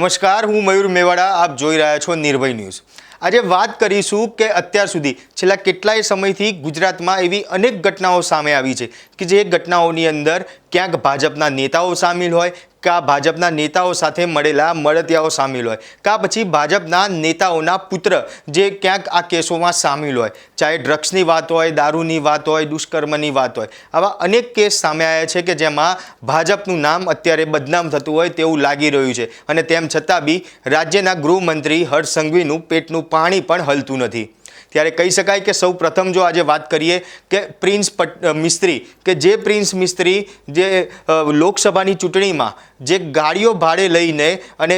નમસ્કાર, હું મયુર મેવાડા, આપ જોઈ રહ્યા છો નિર્ભય ન્યૂઝ. આજે વાત કરીશું કે અત્યાર સુધી છેલ્લા કેટલાય સમયથી ગુજરાતમાં એવી અનેક ઘટનાઓ સામે આવી છે કે જે ઘટનાઓની અંદર ક્યાંક ભાજપના નેતાઓ સામેલ હોય કા ભાજપના નેતાઓ સાથે મળેલા મળતિયાઓ સામેલ હોય? કા પછી ભાજપના નેતાઓના પુત્ર જે ક્યાંક આ કેસોમાં સામેલ હોય? ચાહે ડ્રગ્સની વાત હોય, દારૂની વાત હોય, દુષ્કર્મની વાત હોય. આવા અનેક કેસ સામે આવ્યા છે કે જેમાં ભાજપનું નામ અત્યારે બદનામ થતું હોય તેવું લાગી રહ્યું છે. અને તેમ છતાં બી રાજ્યના ગૃહમંત્રી હર્ષ સંઘવીનું પેટનું પાણી પણ હલતું નથી. ત્યારે કહી શકાય કે સૌ પ્રથમ જો આજે વાત કરીએ કે પ્રિન્સ મિસ્ત્રી, કે જે પ્રિન્સ મિસ્ત્રી જે લોકસભાની ચૂંટણીમાં જે ગાડીઓ ભાડે લઈને અને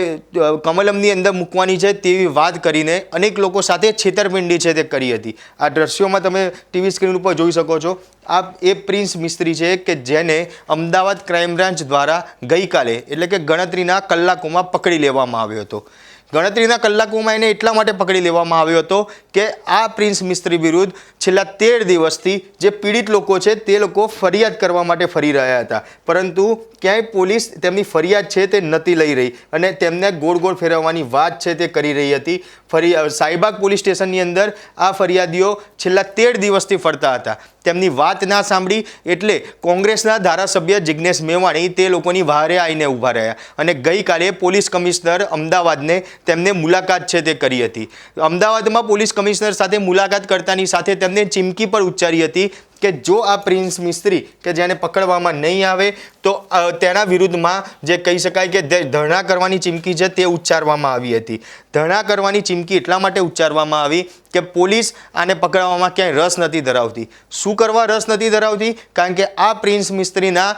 કમલમની અંદર મૂકવાની છે તેવી વાત કરીને અનેક લોકો સાથે છેતરપિંડી છે તે કરી હતી. આ દ્રશ્યોમાં તમે ટીવી સ્ક્રીન ઉપર જોઈ શકો છો. આ એ પ્રિન્સ મિસ્ત્રી છે કે જેને અમદાવાદ ક્રાઇમ બ્રાન્ચ દ્વારા ગઈકાલે એટલે કે ગણતરીના કલાકોમાં પકડી લેવામાં આવ્યો હતો. ગણતરીના કલાકોમાં એને એટલા માટે પકડી લેવામાં આવ્યો હતો કે આ પ્રિન્સ મિસ્ત્રી વિરુદ્ધ છેલ્લા તેર દિવસથી જે પીડિત લોકો છે તે લોકો ફરિયાદ કરવા માટે ફરી રહ્યા હતા. પરંતુ ક્યાંય પોલીસ તેમની ફરિયાદ છે તે નથી લઈ રહી અને તેમને ગોળ ગોળ ફેરવવાની વાત છે તે કરી રહી હતી. ફરી સાઈબાગ પોલીસ સ્ટેશનની અંદર આ ફરિયાદીઓ છેલ્લા તેર દિવસથી ફરતા હતા. તેમની વાત ના સાંભળી એટલે કોંગ્રેસના ધારાસભ્ય જિજ્ઞેશ મેવાણી તે લોકોની વહારે આવીને ઊભા રહ્યા અને ગઈકાલે પોલીસ કમિશનર અમદાવાદને તેમને મુલાકાત છે તે કરી હતી. અમદાવાદમાં પોલીસ કમિશનર સાથે મુલાકાત કરતાની સાથે તેમને ચીમકી પર ઉચ્ચારી હતી. કે જો આ પ્રિન્સ મિસ્ત્રી કે જેને પકડવામાં નહીં આવે, તો તેના વિરુદ્ધમાં જે કહી શકાય કે ધરણા કરવાની ચીમકી છે તે ઉચ્ચારવામાં આવી હતી. ધરણા કરવાની ચીમકી એટલા માટે ઉચ્ચારવામાં આવી કે પોલીસ આને પકડવામાં ક્યાંય રસ નથી ધરાવતી. શું કરવા રસ નથી ધરાવતી? કારણ કે આ પ્રિન્સ મિસ્ત્રીના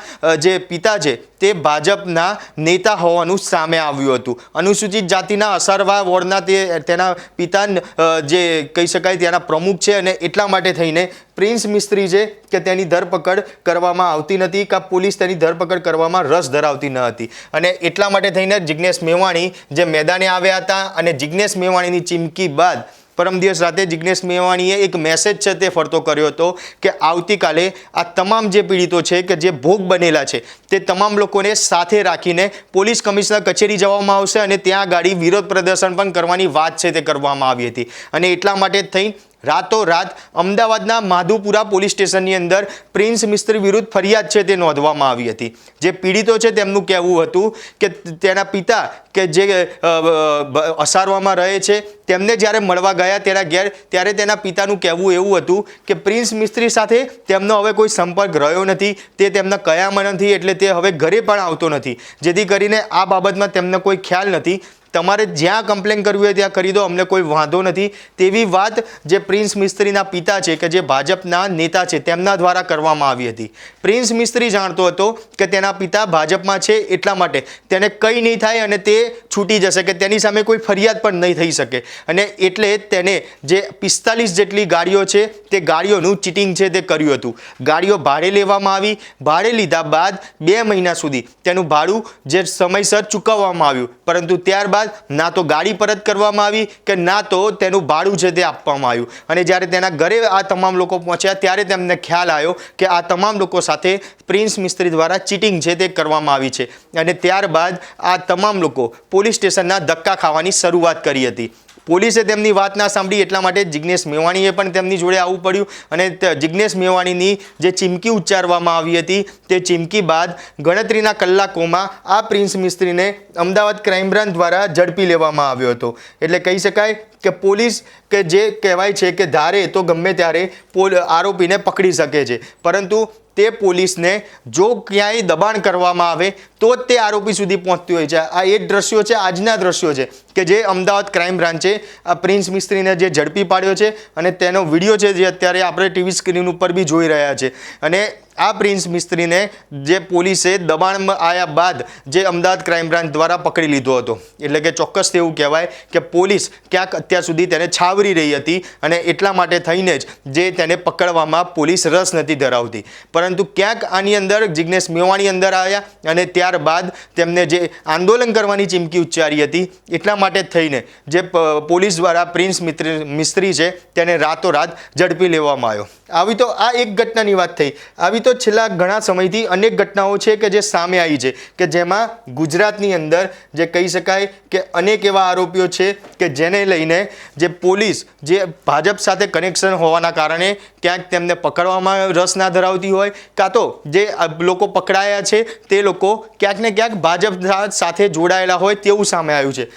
જે પિતા છે તે ભાજપના નેતા હોવાનું સામે આવ્યું હતું. અનુસૂચિત જાતિના અસારવા વોર્ડના તે, તેના પિતા જે કહી શકાય ત્યાંના પ્રમુખ છે અને એટલા માટે થઈને પ્રિન્સ મિસ્ત્રી છે કે તેની ધરપકડ કરવામાં આવતી નથી કે પોલીસ તેની ધરપકડ કરવામાં રસ ધરાવતી ન હતી. અને એટલા માટે થઈને જિજ્ઞેશ મેવાણી જે મેદાને આવ્યા હતા અને જિજ્ઞેશ મેવાણીની ચીમકી બાદ પરમ દિવસ રાતે જિજ્ઞેશ મેવાણીએ એક મેસેજ છે તે ફરતો કર્યો હતો કે આવતીકાલે આ તમામ જે પીડિતો છે કે જે ભોગ બનેલા છે તે તમામ લોકોને સાથે રાખીને પોલીસ કમિશનર કચેરી જવામાં આવશે અને ત્યાં ગાડી વિરોધ પ્રદર્શન પણ કરવાની વાત છે તે કરવામાં આવી હતી. અને એટલા માટે થઈ રાતોરાત અમદાવાદના માધુપુરા પોલીસ સ્ટેશનની અંદર પ્રિન્સ મિસ્ત્રી વિરુદ્ધ ફરિયાદ છે તે નોંધવામાં આવી હતી. જે પીડિતો છે તેમનું કહેવું હતું કે તેના પિતા કે જે અસારવામાં રહે છે, તેમને જ્યારે મળવા ગયા તેના ઘેર, ત્યારે તેના પિતાનું કહેવું એવું હતું કે પ્રિન્સ મિસ્ત્રી સાથે તેમનો હવે કોઈ સંપર્ક રહ્યો નથી, તે તેમના કયામાં નથી, એટલે તે હવે ઘરે પણ આવતો નથી. જેથી કરીને આ બાબતમાં તેમને કોઈ ખ્યાલ નથી. તમારે જ્યાં કમ્પ્લેન કરવી હોય ત્યાં કરી દો, અમને કોઈ વાંધો નથી. તેવી વાત જે પ્રિન્સ મિસ્ત્રીના પિતા છે કે જે ભાજપના નેતા છે, તેમના દ્વારા કરવામાં આવી હતી. પ્રિન્સ મિસ્ત્રી જાણતો હતો કે તેના પિતા ભાજપમાં છે એટલા માટે. તેને કંઈ નહીં થાય અને તે છૂટી જશે કે તેની સામે કોઈ ફરિયાદ પણ નહીં થઈ શકે. અને એટલે તેને જે પિસ્તાલીસ જેટલી ગાડીઓ છે, તે ગાડીઓનું ચીટિંગ છે તે કર્યું હતું. ગાડીઓ ભાડે લેવામાં આવી. ભાડે લીધા બાદ બે મહિના સુધી તેનું ભાડું જે સમયસર ચૂકવવામાં આવ્યું. પરંતુ ત્યારબાદ ના તો ગાડી પરત કરવામાં આવી કે ના તો તેનું ભાડું છે તે આપવામાં આવ્યું. અને જ્યારે તેના ઘરે આ તમામ લોકો પહોંચ્યા ત્યારે તેમને ખ્યાલ આવ્યો કે આ તમામ લોકો સાથે પ્રિન્સ મિસ્ત્રી દ્વારા ચીટિંગ છે તે કરવામાં આવી છે. અને ત્યારબાદ આ તમામ લોકો પોલીસ સ્ટેશનના ધક્કા ખાવાની શરૂઆત કરી હતી. પોલીસે તેમની વાત ના સાંભળી એટલા માટે જિજ્ઞેશ મેવાણીએ પણ તેમની જોડે આવવું પડ્યું અને જિજ્ઞેશ મેવાણીની જે ચીમકી ઉચ્ચારવામાં આવી હતી તે ચીમકી બાદ ગણતરીના કલાકોમાં આ પ્રિન્સ મિસ્ત્રીને અમદાવાદ ક્રાઇમ બ્રાન્ચ દ્વારા ઝડપી લેવામાં આવ્યો હતો. એટલે કહી શકાય કે પોલીસ કે જે કહેવાય છે કે ધારે તો ગમે ત્યારે આરોપીને પકડી શકે છે. પરંતુ તે પોલીસને જો ક્યાંય દબાણ કરવામાં આવે, તો જ તે આરોપી સુધી પહોંચતી હોય છે. આ એ દ્રશ્યો છે, આજના દ્રશ્યો છે, કે જે અમદાવાદ ક્રાઇમ બ્રાન્ચે આ પ્રિન્સ મિસ્ત્રીને જે ઝડપી પાડ્યો છે અને તેનો વીડિયો છે જે અત્યારે આપણે ટીવી સ્ક્રીન ઉપર બી જોઈ રહ્યા છે. અને આ પ્રિન્સ મિસ્ત્રીને જે પોલીસે દબાણમાં આવ્યા બાદ જે અમદાવાદ ક્રાઇમ બ્રાન્ચ દ્વારા પકડી લીધો હતો. એટલે કે ચોક્કસ એવું કહેવાય કે પોલીસ ક્યાંક અત્યાર સુધી તેને છાવરી રહી હતી અને એટલા માટે થઈને જ જે તેને પકડવામાં પોલીસ રસ નથી ધરાવતી. પરંતુ ક્યાંક આની અંદર જિજ્ઞેશ મેવાણી અંદર આવ્યા અને ત્યારબાદ તેમને જે આંદોલન કરવાની ચીમકી ઉચ્ચારી હતી, એટલા માટે થઈને જે પોલીસ દ્વારા પ્રિન્સ મિત્રી, મિસ્ત્રી છે તેને રાતોરાત ઝડપી લેવામાં આવ્યો. આવી તો આ એક ઘટનાની વાત થઈ. આવી તો છેલ્લા ઘણા સમયથી અનેક ઘટનાઓ છે કે જે સામે આવી છે, કે જેમાં ગુજરાતની અંદર જે કહી શકાય કે અનેક એવા આરોપીઓ છે કે જેને લઈને જે પોલીસ, જે ભાજપ સાથે કનેક્શન હોવાના કારણે ક્યાંક તેમને પકડવામાં રસ ના ધરાવતી હોય, કાં તો જે લોકો પકડાયા છે તે લોકો ક્યાંક ને ક્યાંક ભાજપ સાથે જોડાયેલા હોય તેવું સામે આવ્યું છે.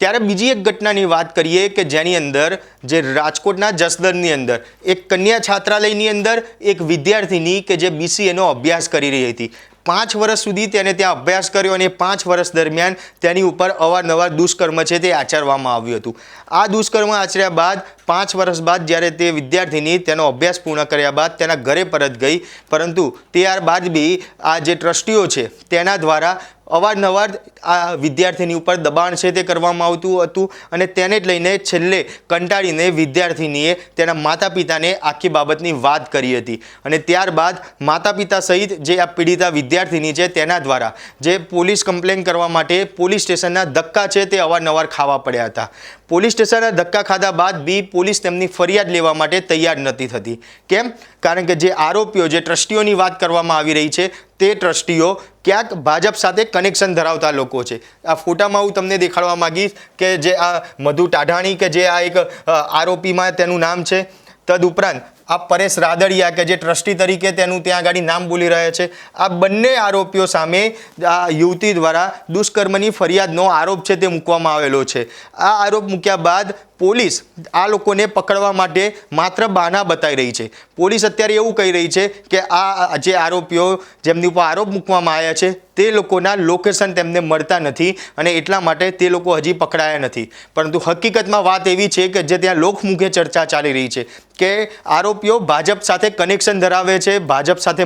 ત્યારે બીજી એક ઘટનાની વાત કરીએ કે જેની અંદર જે રાજકોટના જસદનની અંદર, એક કન્યા છાત્રાલયની અંદર એક વિદ્યાર્થીની કે જે બીસીએનો અભ્યાસ કરી રહી હતી. પાંચ વર્ષ સુધી તેને ત્યાં અભ્યાસ કર્યો અને પાંચ વર્ષ દરમિયાન તેની ઉપર અવારનવાર દુષ્કર્મ છે તે આચરવામાં આવ્યું હતું. આ દુષ્કર્મ આચર્યા બાદ, પાંચ વર્ષ બાદ જ્યારે તે વિદ્યાર્થીની તેનો અભ્યાસ પૂર્ણ કર્યા બાદ તેના ઘરે પરત ગઈ. પરંતુ ત્યારબાદ બી આ જે ટ્રસ્ટીઓ છે તેના દ્વારા અવારનવાર આ વિદ્યાર્થીની ઉપર દબાણ છે તે કરવામાં આવતું હતું અને તેને જ લઈને છેલ્લે કંટાળીને વિદ્યાર્થીનીએ તેના માતા પિતાને આખી બાબતની વાત કરી હતી. અને ત્યારબાદ માતા પિતા સહિત જે આ પીડિતા વિદ્યાર્થીની છે તેના દ્વારા જે પોલીસ કમ્પ્લેન કરવા માટે પોલીસ સ્ટેશનના ધક્કા છે તે અવારનવાર ખાવા પડ્યા હતા. પોલીસ સ્ટેશનના ધક્કા ખાધા બાદ બી પોલીસ તેમની ફરિયાદ લેવા માટે તૈયાર નથી થતી. કેમ? કારણ કે જે આરોપીઓ, જે ટ્રસ્ટીઓની વાત કરવામાં આવી રહી છે, તે ટ્રસ્ટીઓ ક્યાંક ભાજપ સાથે કનેક્શન ધરાવતા લોકો છે. આ ફોટામાં હું તમને દેખાડવા માંગીશ કે જે આ મધુ ટાઢાણી કે જે આ એક આરોપીમાં તેનું નામ છે તદુપરાંત આ પરેશ રાદડિયા કે જે ટ્રસ્ટી તરીકે તેનું ત્યાં આગળ નામ બોલી રહ્યા છે, આ બંને આરોપીઓ સામે આ યુવતી દ્વારા દુષ્કર્મની ફરિયાદનો આરોપ છે તે મૂકવામાં આવેલો છે. આ આરોપ મૂક્યા બાદ પોલીસ આ લોકોને પકડવા માટે માત્ર બહાના બતાવી રહી છે. પોલીસ અત્યારે એવું કહી રહી છે કે આ જે આરોપીઓ જેમની ઉપર આરોપ મૂકવામાં આવ્યા છે તે લોકોના લોકેશન તેમને મળતા નથી અને એટલા માટે તે લોકો હજી પકડાયા નથી. પરંતુ હકીકતમાં વાત એવી છે કે જે ત્યાં લોકમુખે ચર્ચા ચાલી રહી છે કે આરોપીઓ ભાજપ સાથે કનેક્શન ધરાવે છે, ભાજપ સાથે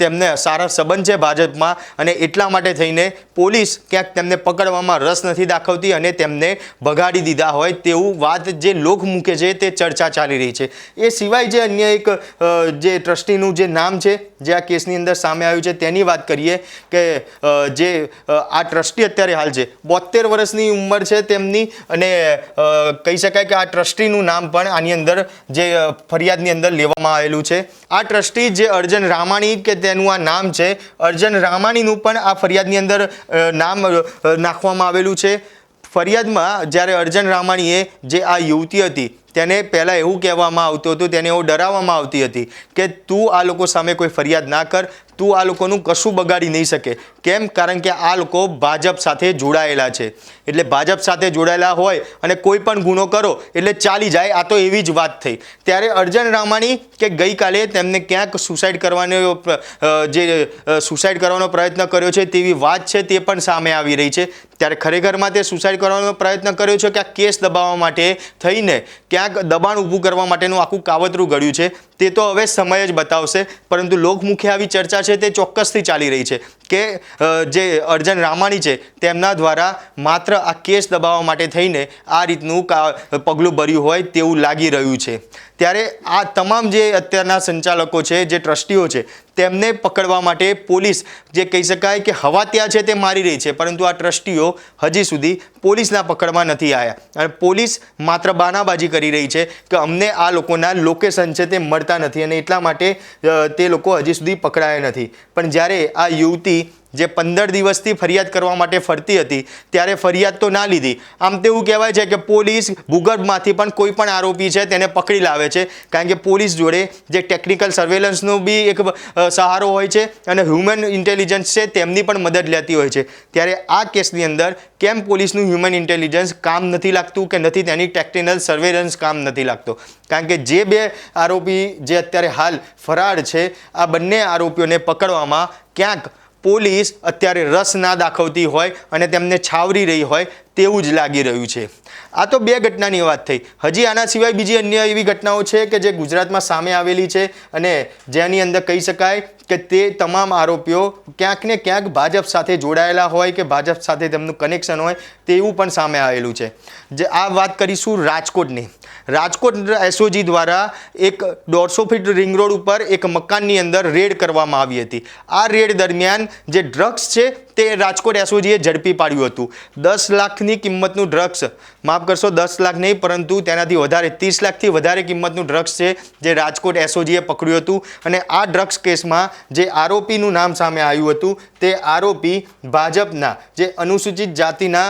તેમને સારા સંબંધ છે ભાજપમાં અને એટલા માટે થઈને પોલીસ ક્યાંક તેમને પકડવામાં રસ નથી દાખવતી અને તેમને ભગાડી દીધા હોય તેવું વાત જે લોકમુખે છે તે ચર્ચા ચાલી રહી છે. એ સિવાય જે અન્ય એક જે ટ્રસ્ટીનું જે નામ છે, જે આ કેસની અંદર સામે આવ્યું છે તેની વાત કરીએ કે જે આ ટ્રસ્ટી અત્યારે હાલ છે. બોતેર વર્ષની ઉંમર છે તેમની અને કહી શકાય કે આ ટ્રસ્ટીનું નામ પણ આની અંદર જે ફરિયાદની અંદર લેવામાં આવેલું છે. આ ટ્રસ્ટી જે અર્જન રામાણી કે તેનું આ નામ છે, અર્જન રામાણીનું પણ આ ફરિયાદની અંદર નામ નાખવામાં આવેલું છે. ફરિયાદમાં જ્યારે અર્જન રામાણીએ જે આ યુવતી હતી, તેને પહેલાં એવું કહેવામાં આવતું હતું, તેને એવું ડરાવવામાં આવતી હતી કે તું આ લોકો સામે કોઈ ફરિયાદ ના કર તું આ લોકોનું કશું બગાડી નહીં શકે. કેમ? કારણ કે આ લોકો ભાજપ સાથે જોડાયેલા છે. એટલે ભાજપ સાથે જોડાયેલા હોય અને કોઈ પણ ગુનો કરો, એટલે ચાલી જાય. આ તો એવી જ વાત થઈ. ત્યારે અર્જન રામાણી કે ગઈકાલે તેમને ક્યાંક સુસાઇડ કરવાનો જે સુસાઇડ કરવાનો પ્રયત્ન કર્યો છે તેવી વાત છે તે પણ સામે આવી રહી છે. ત્યારે ખરેખરમાં તે સુસાઇડ કરવાનો પ્રયત્ન કર્યો છે કે આ કેસ દબાવવા માટે થઈને ક્યાંક દબાણ ઊભું કરવા માટેનું આખું કાવતરું ઘડ્યું છે. તે તો હવે સમય જ બતાવશે, પરંતુ લોકમુખે આવી ચર્ચા છે તે ચોક્કસથી ચાલી રહી છે કે જે અર્જન રામાણી છે તેમના દ્વારા માત્ર આ કેસ દબાવવા માટે થઈને આ રીતનું પગલું ભર્યું હોય તેવું લાગી રહ્યું છે. ત્યારે આ તમામ જે અત્યારના સંચાલકો છે, જે ટ્રસ્ટીઓ છે તેમને પકડવા માટે પોલીસ જે કહી શકાય કે હવા ત્યાં છે તે મારી રહી છે, પરંતુ આ ટ્રસ્ટીઓ હજી સુધી પોલીસના પકડમાં નથી આવ્યા અને પોલીસ માત્ર બાનાબાજી કરી રહી છે કે અમને આ લોકોના લોકેશન છે તે મળતા નથી અને એટલા માટે તે લોકો હજી સુધી પકડાયા નથી. પણ જ્યારે આ યુવતી જે પંદર દિવસથી ફરિયાદ કરવા માટે ફરતી હતી, ત્યારે ફરિયાદ તો ના લીધી. આમ તેવું કહેવાય છે કે પોલીસ ભૂગર્ભમાંથી પણ કોઈ પણ આરોપી છે તેને પકડી લાવે છે. કારણ કે પોલીસ જોડે જે ટેકનિકલ સર્વેલન્સનો બી એક સહારો હોય છે અને હ્યુમન ઇન્ટેલિજન્સ છે તેમની પણ મદદ લેતી હોય છે. ત્યારે આ કેસની અંદર કેમ પોલીસનું હ્યુમન ઇન્ટેલિજન્સ કામ નથી લાગતું કે નથી તેની ટેકનિકલ સર્વેલન્સ કામ નથી લાગતો? કારણ કે જે બે આરોપી જે અત્યારે હાલ ફરાર છે, આ બંને આરોપીઓને પકડવામાં ક્યાંક પોલીસ અત્યારે રસ ના દાખવતી હોય અને તેમને છાવરી રહી હોય તેવું જ લાગી રહ્યું છે. આ તો બે ઘટનાની વાત થઈ. હજી આના સિવાય બીજી અન્ય એવી ઘટનાઓ છે કે જે ગુજરાતમાં સામે આવેલી છે અને જેની અંદર કહી શકાય કે તે તમામ આરોપીઓ ક્યાંક ને ક્યાંક ભાજપ સાથે જોડાયેલા હોય કે ભાજપ સાથે તેમનું કનેક્શન હોય તેવું પણ સામે આવેલું છે. જે આ વાત કરીશું રાજકોટની. રાજકોટ એસઓજી દ્વારા એક દોઢસો ફીટ રિંગ રોડ ઉપર એક મકાનની અંદર રેડ કરવામાં આવી હતી. આ રેડ દરમિયાન જે ડ્રગ્સ છે તે રાજકોટ એસઓજીએ ઝડપી પાડ્યું હતું. દસ લાખની કિંમતનું ડ્રગ્સ, માફ કરશો, દસ લાખ નહીં, પરંતુ તેનાથી વધારે, ત્રીસ લાખથી વધારે કિંમતનું ડ્રગ્સ છે જે રાજકોટ એસઓજીએ પકડ્યું હતું. અને આ ડ્રગ્સ કેસમાં જે આરોપીનું નામ સામે આવ્યું હતું, તે આરોપી ભાજપના, જે અનુસૂચિત જાતિના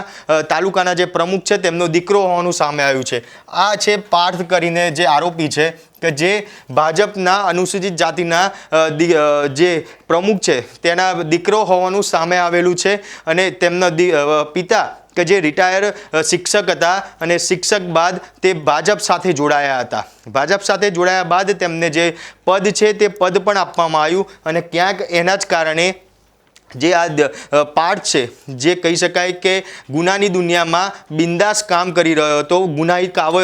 તાલુકાના જે પ્રમુખ છે, તેમનો દીકરો હોવાનું સામે આવ્યું છે. આ છે પાર્થ કરીને જે આરોપી છે કે જે ભાજપના અનુસૂચિત જાતિના જે પ્રમુખ છે, તેના દીકરો હોવાનું સામે આવેલું છે અને તેમના પિતા કે જે રિટાયર શિક્ષક હતા અને શિક્ષક બાદ તે ભાજપ સાથે જોડાયા હતા. ભાજપ સાથે જોડાયા બાદ તેમને જે પદ છે તે પદ પણ આપવામાં આવ્યું અને ક્યાંક એના જ કારણે જે આ પાર્ટ છે, જે કહી શકાય કે ગુનાની દુનિયામાં બિંદાસ કામ કરી રહ્યો હતો ગુનાહિત કાવ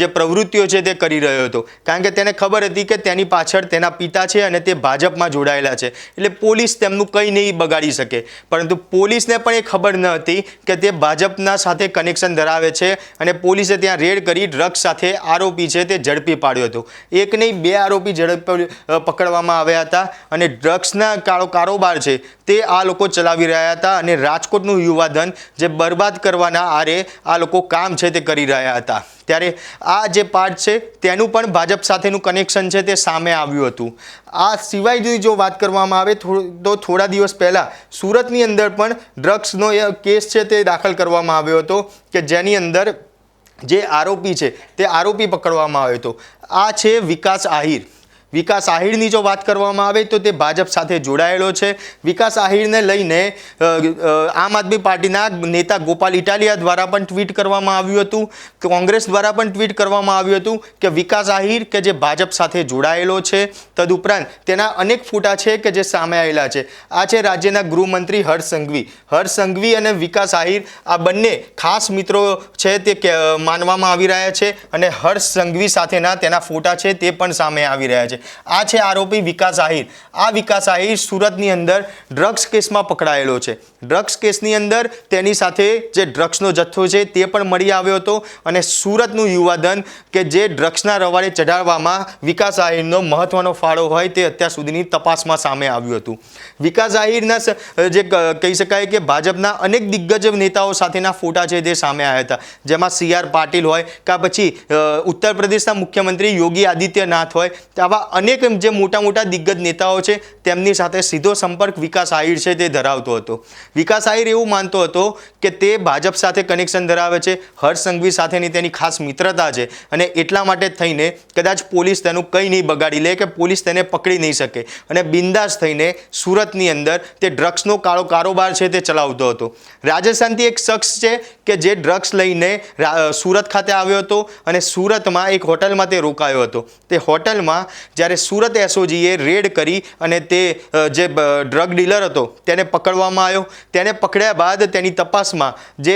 જે પ્રવૃત્તિઓ છે તે કરી રહ્યો હતો. કારણ કે તેને ખબર હતી કે તેની પાછળ તેના પિતા છે અને તે ભાજપમાં જોડાયેલા છે. એટલે પોલીસ તેમનું કંઈ નહીં બગાડી શકે. પરંતુ પોલીસને પણ એ ખબર ન હતી કે તે ભાજપના સાથે કનેક્શન ધરાવે છે અને પોલીસે ત્યાં રેડ કરી ડ્રગ્સ સાથે આરોપી છે તે ઝડપી પાડ્યો હતો. એક નહીં, બે આરોપી ઝડપ પકડવામાં આવ્યા હતા અને ડ્રગ્સના કારોબાર છે તે આ લોકો ચલાવી રહ્યા હતા અને રાજકોટનું યુવાધન જે બરબાદ કરવાના આરે આ લોકો કામ છે તે કરી રહ્યા હતા. ત્યારે આ જે પાર્ટ છે, તેનું પણ ભાજપ સાથેનું કનેક્શન છે તે સામે આવ્યું હતું. આ સિવાય જો વાત કરવામાં આવે તો થોડા દિવસ પહેલાં સુરતની અંદર પણ ડ્રગ્સનો કેસ છે તે દાખલ કરવામાં આવ્યો હતો કે જેની અંદર જે આરોપી છે તે આરોપી પકડવામાં આવ્યો હતો. આ છે વિકાસ આહિર. વિકાસ આહિરની જો વાત કરવામાં આવે તો તે ભાજપ સાથે જોડાયેલો છે. વિકાસ આહિરને લઈને આમ આદમી પાર્ટીના નેતા ગોપાલ ઇટાલિયા દ્વારા પણ ટ્વીટ કરવામાં આવ્યું હતું. કોંગ્રેસ દ્વારા પણ ટ્વીટ કરવામાં આવ્યું હતું કે વિકાસ આહિર કે જે ભાજપ સાથે જોડાયેલો છે. તદુપરાંત તેના અનેક ફોટા છે કે જે સામે આવેલા છે. આ છે રાજ્યના ગૃહમંત્રી હર્ષ સંઘવી. હર્ષ સંઘવી અને વિકાસ આહિર આ બંને ખાસ મિત્રો છે તે માનવામાં આવી રહ્યા છે અને હર્ષ સંઘવી સાથેના તેના ફોટા છે તે પણ સામે આવી રહ્યા છે. આ છે આરોપી વિકાસ આહિર. આ વિકાસ આહિર સુરતની અંદર ડ્રગ્સ કેસમાં પકડાયેલો છે. ડ્રગ્સ કેસની અંદર તેની સાથે જે ડ્રગ્સનો જથ્થો છે તે પણ મળી આવ્યો હતો અને સુરતનું યુવાધન કે જે ડ્રગ્સના રવાડે ચઢાવવામાં વિકાસ આહિરનો મહત્વનો ફાળો હોય તે અત્યાર સુધીની તપાસમાં સામે આવ્યું હતું. વિકાસ આહિરના જે કહી શકાય કે ભાજપના અનેક દિગ્ગજ નેતાઓ સાથેના ફોટા છે તે સામે આવ્યા હતા. જેમાં સી આર પાટીલ હોય, કાં પછી ઉત્તર પ્રદેશના મુખ્યમંત્રી યોગી આદિત્યનાથ હોય, આવા અનેક જે મોટા મોટા દિગ્ગજ નેતાઓ છે, તેમની સાથે સીધો સંપર્ક વિકાસ આહિર છે તે ધરાવતો હતો. વિકાસ આહિર એવું માનતો હતો કે તે ભાજપ સાથે કનેક્શન ધરાવે છે, હર્ષ સંઘવી સાથેની તેની ખાસ મિત્રતા છે અને એટલા માટે થઈને કદાચ પોલીસ તેનું કંઈ નહીં બગાડી લે કે પોલીસ તેને પકડી નહીં શકે અને બિંદાસ થઈને સુરતની અંદર તે ડ્રગ્સનો કાળો કારોબાર છે તે ચલાવતો હતો. રાજસ્થાનથી એક શખ્સ છે કે જે ડ્રગ્સ લઈને સુરત ખાતે આવ્યો હતો અને સુરતમાં એક હોટલમાં તે રોકાયો હતો. તે હોટલમાં જ્યારે સુરત એસઓજીએ રેડ કરી અને તે જે ડ્રગ ડીલર હતો, તેને પકડવામાં આવ્યો. તેને પકડ્યા બાદ તેની તપાસમાં જે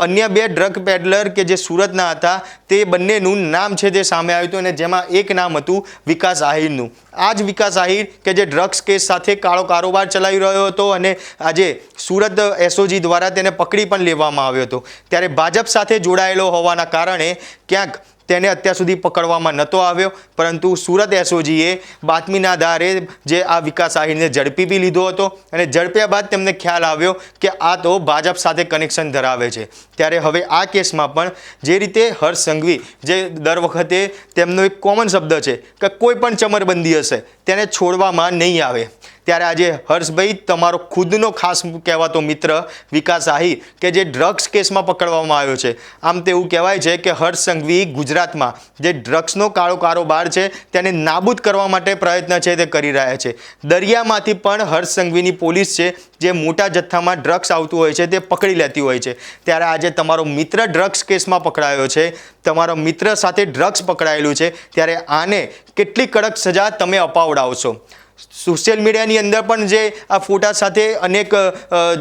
અન્ય બે ડ્રગ પેડલર કે જે સુરતના હતા, તે બંનેનું નામ છે તે સામે આવ્યું હતું અને જેમાં એક નામ હતું વિકાસ આહિરનું. આ જ વિકાસ આહિર કે જે ડ્રગ્સ કેસ સાથે કાળો કારોબાર ચલાવી રહ્યો હતો અને આજે સુરત એસઓજી દ્વારા તેને પકડી પણ લેવામાં આવ્યો હતો. ત્યારે ભાજપ સાથે જોડાયેલો હોવાના કારણે ક્યાંક તેને અત્યાર સુધી પકડવામાં નહોતો આવ્યો. પરંતુ સુરત એસઓજીએ બાતમીના આધારે જે આ વિકાસ આહિરને ઝડપી બી લીધો હતો અને ઝડપ્યા બાદ તેમને ખ્યાલ આવ્યો કે આ તો ભાજપ સાથે કનેક્શન ધરાવે છે. ત્યારે હવે આ કેસમાં પણ જે રીતે હર્ષ સંઘવી જે દર વખતે તેમનો એક કોમન શબ્દ છે કે કોઈ પણ ચમરબંધી હશે, તેને છોડવામાં નહીં આવે. ત્યારે આજે હર્ષભાઈ, તમારો ખુદનો ખાસ કહેવાતો મિત્ર વિકાસ આહી કે જે ડ્રગ્સ કેસમાં પકડવામાં આવ્યો છે. આમ તેવું કહેવાય છે કે હર્ષ સંઘવી ગુજરાતમાં જે ડ્રગ્સનો કાળો કારોબાર છે, તેને નાબૂદ કરવા માટે પ્રયત્ન છે તે કરી રહ્યા છે. દરિયામાંથી પણ હર્ષ સંઘવીની પોલીસ છે, જે મોટા જથ્થામાં ડ્રગ્સ આવતું હોય છે તે પકડી લેતી હોય છે. ત્યારે આજે તમારો મિત્ર ડ્રગ્સ કેસમાં પકડાયો છે, તમારો મિત્ર સાથે ડ્રગ્સ પકડાયેલું છે, ત્યારે આને કેટલી કડક સજા તમે અપાવડાવશો? સોશિયલ મીડિયાની અંદર પણ જે આ ફોટા સાથે અનેક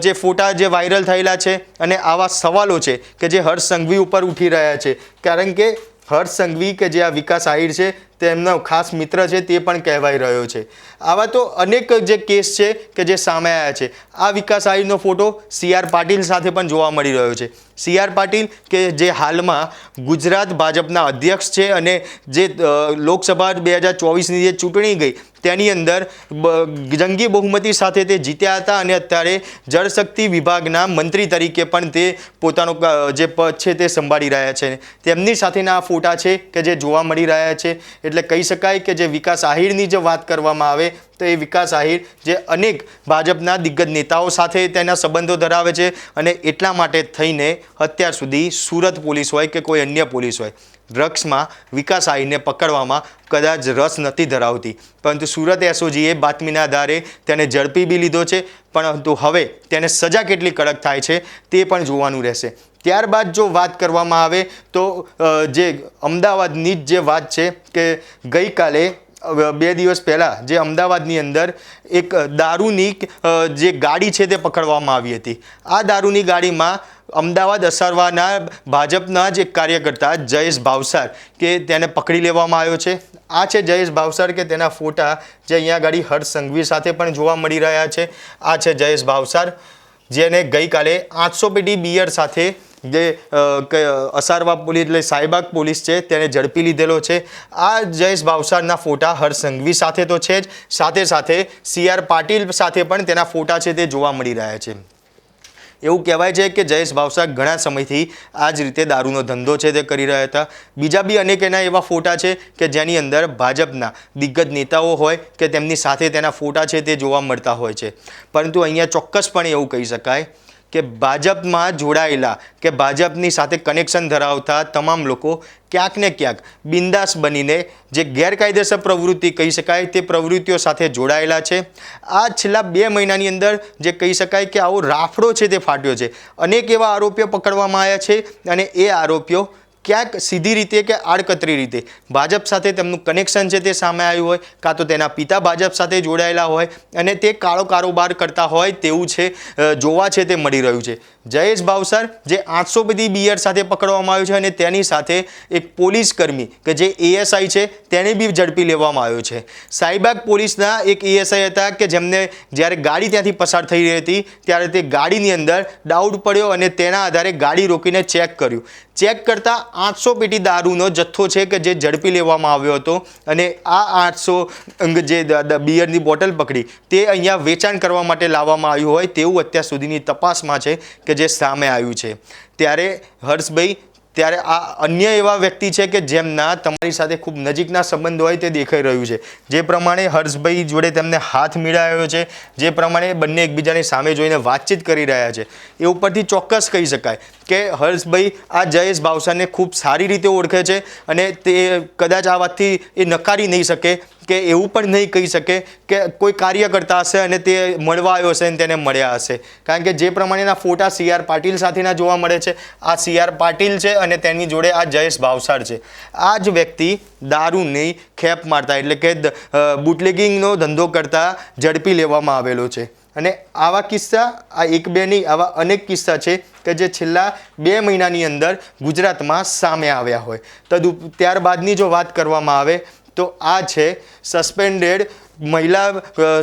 જે ફોટા જે વાયરલ થયેલા છે અને આવા સવાલો છે કે જે હર્ષ સંઘવી ઉપર ઉઠી રહ્યા છે. કારણ કે હર્ષ સંઘવી કે જે આ વિકાસ આહિર છે તેમનો ખાસ મિત્ર છે તે પણ કહેવાઈ રહ્યો છે. આવા તો અનેક જે કેસ છે કે જે સામે આવ્યા છે. આ વિકાસ આયુનો ફોટો સી આર પાટીલ સાથે પણ જોવા મળી રહ્યો છે. સી આર પાટીલ કે જે હાલમાં ગુજરાત ભાજપના અધ્યક્ષ છે અને જે લોકસભા બે હજાર ચોવીસની જે ચૂંટણી ગઈ તેની અંદર જંગી બહુમતી સાથે તે જીત્યા હતા અને અત્યારે જળશક્તિ વિભાગના મંત્રી તરીકે પણ તે પોતાનો જે પદ છે તે સંભાળી રહ્યા છે. તેમની સાથેના આ ફોટા છે કે જે જોવા મળી રહ્યા છે. એટલે કહી શકાય કે જે વિકાસ આહિરની જે વાત કરવામાં આવે, તો એ વિકાસ આહિર જે અનેક ભાજપના દિગ્ગજ નેતાઓ સાથે તેના સંબંધો ધરાવે છે અને એટલા માટે થઈને અત્યાર સુધી સુરત પોલીસ હોય કે કોઈ અન્ય પોલીસ હોય ડ્રગ્સમાં વિકાસ આહિરને પકડવામાં કદાચ રસ નથી ધરાવતી. પરંતુ સુરત એસઓજીએ બાતમીના આધારે તેને ઝડપી બી લીધો છે, પરંતુ હવે તેને સજા કેટલી કડક થાય છે તે પણ જોવાનું રહેશે. ત્યારબાદ જો વાત કરવામાં આવે તો જે અમદાવાદની જ જે વાત છે કે ગઈકાલે બે દિવસ પહેલાં જે અમદાવાદની અંદર એક દારૂની જે ગાડી છે તે પકડવામાં આવી હતી. આ દારૂની ગાડીમાં અમદાવાદ અસારવાના ભાજપના જ એક કાર્યકર્તા જયેશ ભાવસાર કે તેને પકડી લેવામાં આવ્યો છે. આ છે જયેશ ભાવસાર કે તેના ફોટા જે અહીંયા ગાડી હર્ષ સંઘવી સાથે પણ જોવા મળી રહ્યા છે. આ છે જયેશ ભાવસાર, જેને ગઈકાલે આઠસો પેટી બિયર સાથે જે અસારવા પોલીસ એટલે સાઈબાગ પોલીસ છે, તેને ઝડપી લીધેલો છે. આ જયેશ ભાવસારના ફોટા હર્ષ સંઘવી સાથે તો છે જ. સાથે સાથે સી આર પાટીલ સાથે પણ તેના ફોટા છે તે જોવા મળી રહ્યા છે. એવું કહેવાય છે કે જયેશ ભાવસા ઘણા સમયથી આ જ રીતે દારૂનો ધંધો છે તે કરી રહ્યા હતા. બીજા બી અનેક એના એવા ફોટા છે કે જેની અંદર ભાજપના દિગ્ગજ નેતાઓ હોય કે તેમની સાથે તેના ફોટા છે તે જોવા મળતા હોય છે. પરંતુ અહીંયા ચોક્કસપણે એવું કહી શકાય કે ભાજપમાં જોડાયેલા, કે ભાજપની સાથે કનેક્શન ધરાવતા તમામ લોકો ક્યાંક ને ક્યાંક બિંદાસ બનીને જે ગેરકાયદેસર પ્રવૃત્તિ કહી શકાય તે પ્રવૃત્તિઓ સાથે જોડાયેલા છે. આ છેલ્લા બે મહિનાની અંદર જે કહી શકાય કે આવો રાફડો છે તે ફાટ્યો છે. અનેક એવા આરોપીઓ પકડવામાં આવ્યા છે અને એ આરોપીઓ ક્યાંક સીધી રીતે કે આડકતરી રીતે. ભાજપ સાથે તેમનું કનેક્શન છે તે સામે આવ્યું હોય, કાં તો તેના પિતા ભાજપ સાથે જોડાયેલા હોય અને તે કાળો કારોબાર કરતા હોય તેવું છે જોવા છે તે મળી રહ્યું છે. જયેશ ભાવસર જે આઠસો બધી બિયર સાથે પકડવામાં આવ્યું છે અને તેની સાથે એક પોલીસ કર્મી કે જે એએસઆઈ છે, તેને બી ઝડપી લેવામાં આવ્યો છે. સાઈબાગ પોલીસના એક એએસઆઈ હતા કે જેમને જ્યારે ગાડી ત્યાંથી પસાર થઈ રહી હતી, ત્યારે તે ગાડીની અંદર ડાઉટ પડ્યો અને તેના આધારે ગાડી રોકીને ચેક કર્યું. ચેક કરતાં આઠસો પેટી દારૂનો જથ્થો છે કે જે ઝડપી લેવામાં આવ્યો હતો અને આ આઠસો જે બિયરની બોટલ પકડી તે અહીંયા વેચાણ કરવા માટે લાવવામાં આવ્યું હોય તેવું અત્યાર સુધીની તપાસમાં છે કે જે સામે આવ્યું છે. ત્યારે હર્ષભાઈ ત્યારે આ અન્ય એવા વ્યક્તિ છે કે જેમના તમારી સાથે ખૂબ નજીકના સંબંધ હોય તે દેખાઈ રહ્યું છે. જે પ્રમાણે હર્ષભાઈ જોડે તેમને હાથ મિલાવ્યો છે, જે પ્રમાણે બંને એકબીજાની સામે જોઈને વાતચીત કરી રહ્યા છે. એ ઉપરથી ચોક્કસ કહી શકાય કે હર્ષભાઈ આ જયેશ ભાવસાને ખૂબ સારી રીતે ઓળખે છે અને તે કદાચ આ વાતથી એ નકારી નહીં શકે. કે એવું પણ નહીં કહી શકે કે કોઈ કાર્ય કરતા હશે અને તે મળવા આવ્યો હશે અને તેને મળ્યા હશે. કારણ કે જે પ્રમાણેના ફોટા સી આર પાટીલ સાથેના જોવા મળે છે, આ સી આર પાટીલ છે અને તેની જોડે આ જયેશ ભાવસાર છે. આ જ વ્યક્તિ દારૂ નહીં ખેપ મારતા, એટલે કે બુટલેગિંગનો ધંધો કરતા ઝડપી લેવામાં આવેલો છે. અને આવા કિસ્સા, આ એક બે નહીં આવા અનેક કિસ્સા છે કે જે છેલ્લા બે મહિનાની અંદર ગુજરાતમાં સામે આવ્યા હોય. તદ ત્યારબાદની જો વાત કરવામાં આવે તો આ છે સસ્પેન્ડેડ મહિલા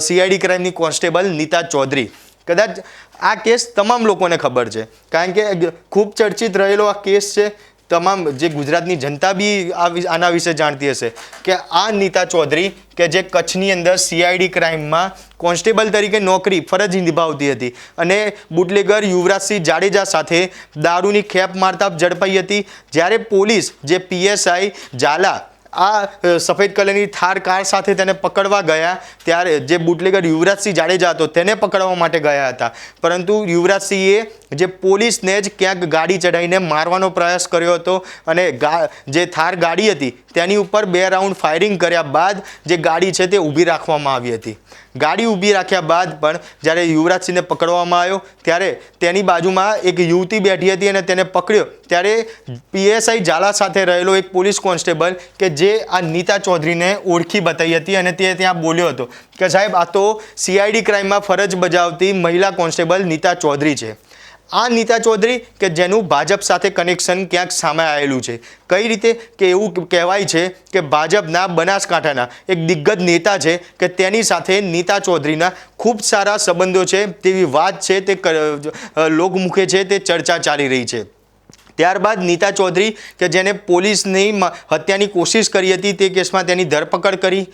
સીઆઈડી ક્રાઇમની કોન્સ્ટેબલ નીતા ચૌધરી. કદાચ આ કેસ તમામ લોકોને ખબર છે. કારણ કે ખૂબ ચર્ચિત રહેલો આ કેસ છે. તમામ જે ગુજરાતની જનતા બી આના વિશે જાણતી હશે કે આ નીતા ચૌધરી કે જે કચ્છની અંદર સીઆઈડી ક્રાઇમમાં કોન્સ્ટેબલ તરીકે નોકરી, ફરજ નિભાવતી હતી. અને બુટલેગર યુવરાજસિંહ જાડેજા સાથે દારૂની ખેપ મારતા ઝડપાઈ હતી. જ્યારે પોલીસ જે પીએસઆઈ ઝાલા આ સફેદ કલરની થાર કાર સાથે તેને પકડવા ગયા ત્યારે જે બુટલેગર યુવરાજસિંહ જાડેજા હતો તેને પકડવા માટે ગયા હતા. પરંતુ યુવરાજસિંહે જે પોલીસને જ ક્યાંક ગાડી ચડાવીને મારવાનો પ્રયાસ કર્યો હતો અને જે થાર ગાડી હતી તેની ઉપર બે રાઉન્ડ ફાયરિંગ કર્યા બાદ જે ગાડી છે તે ઊભી રાખવામાં આવી હતી. ગાડી ઊભી રાખ્યા બાદ પણ જ્યારે યુવરાજસિંહને પકડવામાં આવ્યો, ત્યારે તેની બાજુમાં એક યુવતી બેઠી હતી અને તેને પકડ્યો. ત્યારે પીએસઆઈ ઝાલા સાથે રહેલો એક પોલીસ કોન્સ્ટેબલ કે જે આ નીતા ચૌધરીને ઓળખી બતાવી હતી અને તે ત્યાં બોલ્યો હતો કે સાહેબ, આ તો સીઆઈડી ક્રાઇમમાં ફરજ બજાવતી મહિલા કોન્સ્ટેબલ નીતા ચૌધરી છે. આ નીતા ચૌધરી કે જેનું ભાજપ સાથે કનેક્શન ક્યાંક સામે આવેલું છે? કઈ રીતે કે એવું કહેવાય છે કે ભાજપના બનાસકાંઠાના એક દિગ્ગજ નેતા છે કે તેની સાથે નીતા ચૌધરીના ખૂબ સારા સંબંધો છે, તેવી વાત છે, તે લોકમુખે છે, તે ચર્ચા ચાલી રહી છે. ત્યારબાદ નીતા ચૌધરી કે જેને પોલીસની હત્યાની કોશિશ કરી હતી તે કેસમાં તેની ધરપકડ કરી.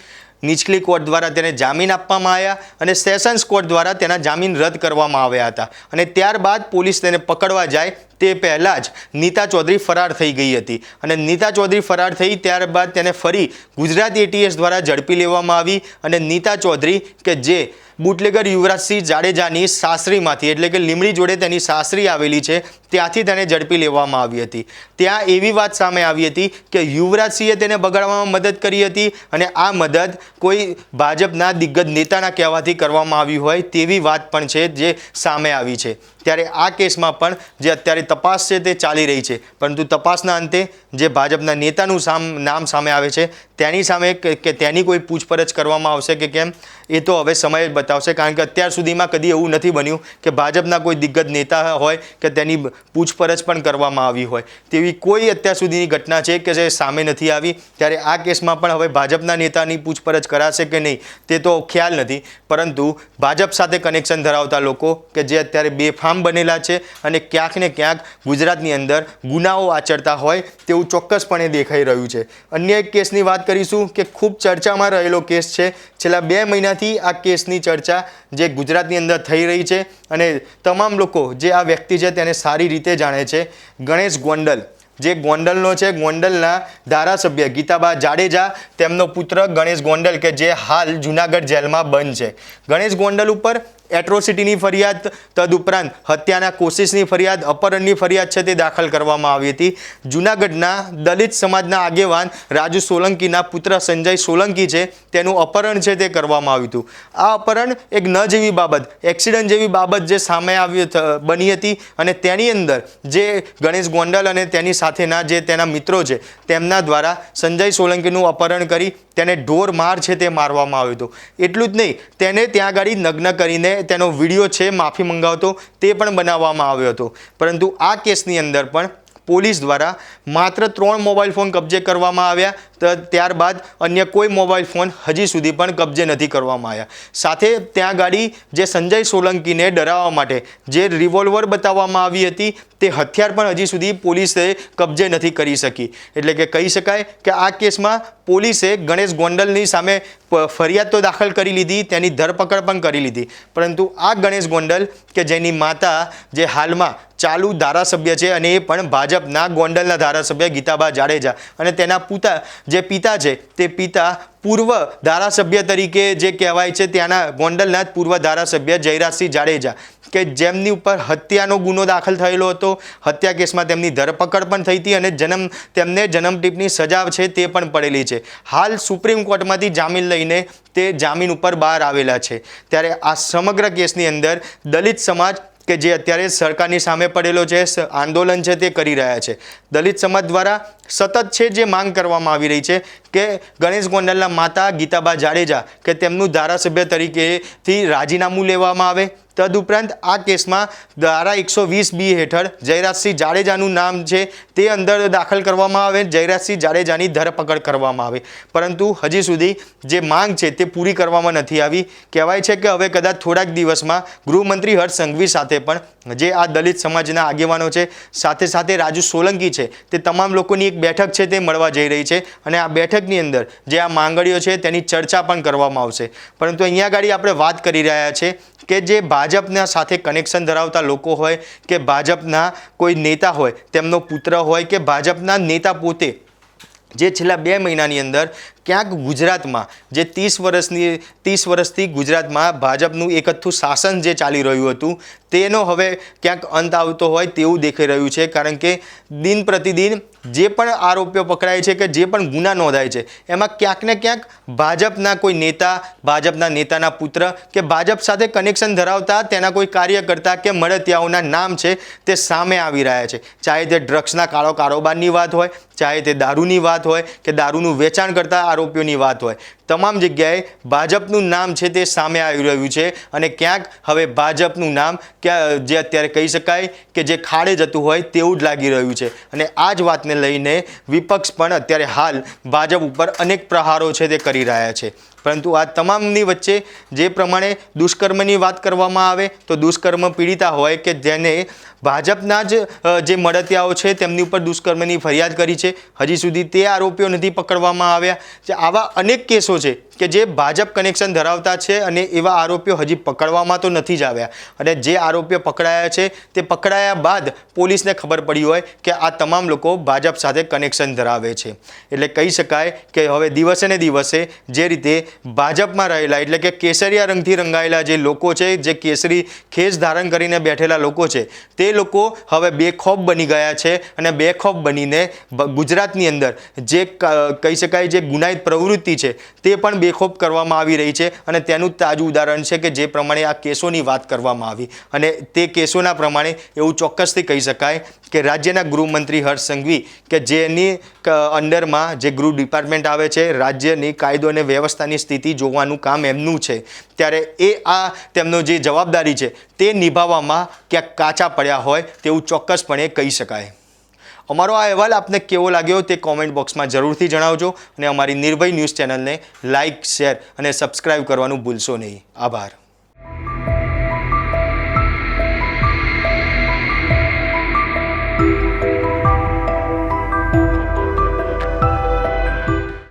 નીચલી કોર્ટ દ્વારા તેને જામીન આપવામાં આવ્યા અને સેશન્સ કોર્ટ દ્વારા તેના જામીન રદ કરવામાં આવ્યા હતા. અને ત્યારબાદ પોલીસ તેને પકડવા જાય તે પહેલાં જ નીતા ચૌધરી ફરાર થઈ ગઈ હતી. અને નીતા ચૌધરી ફરાર થઈ ત્યારબાદ તેને ફરી ગુજરાત એટીએસ દ્વારા ઝડપી લેવામાં આવી અને નીતા ચૌધરી કે જે બુટલેગર યુવરાજસિંહ જાડેજાની સાસરીમાંથી એટલે કે લીમડી જોડે તેની સાસરી આવેલી છે ત્યાંથી તેને ઝડપી લેવામાં આવી હતી. ત્યાં એવી વાત સામે આવી હતી કે યુવરાજસિંહે તેને બગાડવામાં મદદ કરી હતી અને આ મદદ કોઈ ભાજપના દિગ્ગજ નેતાના કહેવાથી કરવામાં આવી હોય તેવી વાત પણ છે જે સામે આવી છે. ત્યારે આ કેસમાં પણ જે અત્યારે તપાસ છે તે ચાલી રહી છે. પરંતુ તપાસના અંતે જે ભાજપના નેતાનું સામ, નામ સામે આવે છે, તેની સામે કે તેની કોઈ પૂછપરછ કરવામાં આવશે કે કેમ, એ તો હવે સમય જ બતાવશે. કારણ કે અત્યાર સુધીમાં કદી એવું નથી બન્યું કે ભાજપના કોઈ દિગ્ગજ નેતા હોય કે તેની પૂછપરછ પણ કરવામાં આવી હોય. તેવી કોઈ અત્યાર સુધીની ઘટના છે કે જે સામે નથી આવી? ત્યારે આ કેસમાં પણ હવે ભાજપના નેતાની પૂછપરછ કરાશે કે નહીં, તે તો ખ્યાલ નથી. પરંતુ ભાજપ સાથે કનેક્શન ધરાવતા લોકો કે જે અત્યારે બેફામ બનેલા છે અને ક્યાંક ને ક્યાંક ગુજરાતની અંદર ગુનાઓ આચરતા હોય તેવું ચોક્કસપણે દેખાઈ રહ્યું છે. અન્ય એક કેસની વાત કરીશું કે ખૂબ ચર્ચામાં રહેલો કેસ છે. છેલ્લા બે મહિનાથી આ કેસની ચર્ચા જે ગુજરાતની અંદર થઈ રહી છે અને તમામ લોકો જે આ વ્યક્તિ છે તેને સારી રીતે જાણે છે. ગણેશ ગોંડલ. જે ગોંડલનો છે, ગોંડલના ધારાસભ્ય ગીતાબા જાડેજા, તેમનો પુત્ર ગણેશ ગોંડલ કે જે હાલ જુનાગઢ જેલમાં બંધ છે. ગણેશ ગોંડલ ઉપર એટ્રોસિટીની ફરિયાદ, તદુપરાંત હત્યાના કોશિશની ફરિયાદ, અપહરણની ફરિયાદ છે તે દાખલ કરવામાં આવી હતી. જુનાગઢના દલિત સમાજના આગેવાન રાજુ સોલંકીના પુત્ર સંજય સોલંકી છે, તેનું અપહરણ છે તે કરવામાં આવ્યું હતું. આ અપહરણ એક ન જેવી બાબત, એક્સિડન્ટ જેવી બાબત જે સામે આવી બની હતી અને તેની અંદર જે ગણેશ ગોંડલ અને તેની સાથેના જે તેના મિત્રો છે, તેમના દ્વારા સંજય સોલંકીનું અપહરણ કરી તેને ઢોર માર છે તે મારવામાં આવ્યો હતો. એટલું જ નહીં, તેને ત્યાં આગળ નગ્ન કરીને તેનો વીડિયો છે, માફી મંગાવતો, તે પણ બનાવવામાં આવ્યો હતો. પરંતુ આ કેસની અંદર પણ પોલીસ દ્વારા માત્ર ત્રણ મોબાઈલ ફોન કબજે કરવામાં આવ્યા ત્યારબાદ અન્ય કોઈ મોબાઈલ ફોન હજી સુધી પણ કબજે નથી કરવામાં આવ્યા. સાથે ત્યાં ગાડી જે સંજય સોલંકીને ડરાવવા માટે જે રિવોલ્વર બતાવવામાં આવી હતી, તે હથિયાર પણ હજી સુધી પોલીસે કબજે નથી કરી શકી. એટલે કે કહી શકાય કે આ કેસમાં પોલીસે ગણેશ ગોંડલની સામે ફરિયાદ તો દાખલ કરી લીધી, તેની ધરપકડ પણ કરી લીધી. પરંતુ આ ગણેશ ગોંડલ કે જેની માતા જે હાલમાં ચાલુ ધારાસભ્ય છે અને એ પણ ભાજપના ગોંડલના ધારાસભ્ય ગીતાબા જાડેજા. અને તેના પુતા, જે પિતા છે, તે પિતા પૂર્વ ધારાસભ્ય તરીકે જે કહેવાય છે, ત્યાંના ગોંડલના જ પૂર્વ ધારાસભ્ય જયરાજસિંહ જાડેજા. કે જેમની ઉપર હત્યાનો ગુનો દાખલ થયેલો હતો, હત્યા કેસમાં તેમની ધરપકડ પણ થઈ હતી અને જન્મ, તેમને જન્મટીપની સજા છે તે પણ પડેલી છે. હાલ સુપ્રીમ કોર્ટમાંથી જામીન લઈને તે જામીન ઉપર બહાર આવેલા છે. ત્યારે આ સમગ્ર કેસની અંદર દલિત સમાજ કે જે અત્યારે સરકારની સામે પડેલો છે આંદોલન છે તે કરી રહ્યા છે. દલિત સમાજ દ્વારા સતત છે જે માંગ કરવામાં આવી રહી છે કે ગણેશ ગોંડલના માતા ગીતાબા જાડેજા કે તેમનું ધારાસભ્ય તરીકેથી રાજીનામું લેવામાં આવે. તદુપરાંત આ કેસમાં ધારા એકસો વીસ બી હેઠળ જયરાજસિંહ જાડેજાનું નામ છે તે અંદર દાખલ કરવામાં આવે, જયરાજસિંહ જાડેજાની ધરપકડ કરવામાં આવે. પરંતુ હજી સુધી જે માંગ છે તે પૂરી કરવામાં નથી આવી. કહેવાય છે કે હવે કદાચ થોડાક દિવસમાં ગૃહમંત્રી હર્ષ સંઘવી સાથે પણ જે આ દલિત સમાજના આગેવાનો છે, સાથે સાથે રાજુ સોલંકી છે, તે તમામ લોકોની એક બેઠક છે તે મળવા જઈ રહી છે અને આ બેઠકની અંદર જે આ માંગણીઓ છે તેની ચર્ચા પણ કરવામાં આવશે. પરંતુ અહીંયા આગળ આપણે વાત કરી રહ્યા છે કે જે ભાજપના સાથે કનેક્શન ધરાવતા લોકો હોય, કે ભાજપના કોઈ નેતા હોય, તેમનો પુત્ર હોય, કે ભાજપના નેતા પોતે, જે છેલ્લા બે મહિનાની અંદર ક્યાંક ગુજરાતમાં, જે ત્રીસ વર્ષની, ત્રીસ વર્ષથી ગુજરાતમાં ભાજપનું એકથું શાસન જે ચાલી રહ્યું હતું, તેનો હવે ક્યાંક અંત આવતો હોય તેવું દેખાઈ રહ્યું છે. કારણ કે દિન પ્રતિદિન જે પણ આરોપીઓ પકડાય છે કે જે પણ ગુના નોંધાય છે, એમાં ક્યાંક ને ક્યાંક ભાજપના કોઈ નેતા, ભાજપના નેતાના પુત્ર કે ભાજપ સાથે કનેક્શન ધરાવતા તેના કોઈ કાર્યકર્તા કે મળતિયાઓના નામ છે તે સામે આવી રહ્યા છે. ચાહે તે ડ્રગ્સના કાળો કારોબારની વાત હોય, ચાહે તે દારૂની વાત હોય કે દારૂનું વેચાણ કરતા આરોપીઓની વાત હોય. તમામ જગ્યાએ ભાજપનું નામ છે તે સામે આવી રહ્યું છે અને ક્યાંક હવે ભાજપનું નામ ક્યાં, જે અત્યારે કહી શકાય કે જે ખાડે જતું હોય તેવું જ લાગી રહ્યું છે. અને આ જ વાતને લઈને વિપક્ષ પણ અત્યારે હાલ ભાજપ ઉપર અનેક પ્રહારો છે તે કરી રહ્યા છે. પરંતુ આ તમામની વચ્ચે જે પ્રમાણે દુષ્કર્મની વાત કરવામાં આવે તો દુષ્કર્મ પીડિતા હોય કે જેને ભાજપના જ જે મળતિયાઓ છે તેમની ઉપર દુષ્કર્મની ફરિયાદ કરી છે, હજી સુધી તે આરોપીઓ નથી પકડવામાં આવ્યા. જે આવા અનેક કેસો છે કે જે ભાજપ કનેક્શન ધરાવતા છે અને એવા આરોપીઓ હજી પકડવામાં તો નથી જ આવ્યા. અને જે આરોપીઓ પકડાયા છે તે પકડાયા બાદ પોલીસને ખબર પડી હોય કે આ તમામ લોકો ભાજપ સાથે કનેક્શન ધરાવે છે. એટલે કહી શકાય કે હવે દિવસે ને દિવસે જે રીતે ભાજપમાં રહેલા, એટલે કે કેસરિયા રંગથી રંગાયેલા જે લોકો છે, જે કેસરી ખેસ ધારણ કરીને બેઠેલા લોકો છે, તે લોકો હવે બેખોફ બની ગયા છે અને બેખોફ બનીને ગુજરાતની અંદર જે કહી શકાય જે ગુનાહિત પ્રવૃત્તિ છે, તે પણ બેખોફ કરવામાં આવી રહી છે અને તેનું તાજું ઉદાહરણ છે કે જે પ્રમાણે આ કેસોની વાત કરવામાં આવી. અને તે કેસોના પ્રમાણે એવું ચોક્કસથી કહી શકાય કે રાજ્યના ગૃહમંત્રી હર્ષ સંઘવી કે જેની અંડરમાં જે ગૃહ ડિપાર્ટમેન્ટ આવે છે, રાજ્યની કાયદો અને વ્યવસ્થાની સ્થિતિ જોવાનું કામ એમનું છે. ત્યારે એ આ તેમનો જે જવાબદારી છે તે નિભાવવામાં ક્યાંક કાચા પડ્યા હોય તેવું ચોક્કસપણે કહી શકાય. અમારો આ અહેવાલ આપને કેવો લાગ્યો તે કોમેન્ટ બોક્સમાં જરૂરથી જણાવજો અને અમારી નિર્ભય ન્યૂઝ ચેનલને લાઇક શેર અને સબસ્ક્રાઇબ કરવાનું ભૂલશો નહીં. આભાર.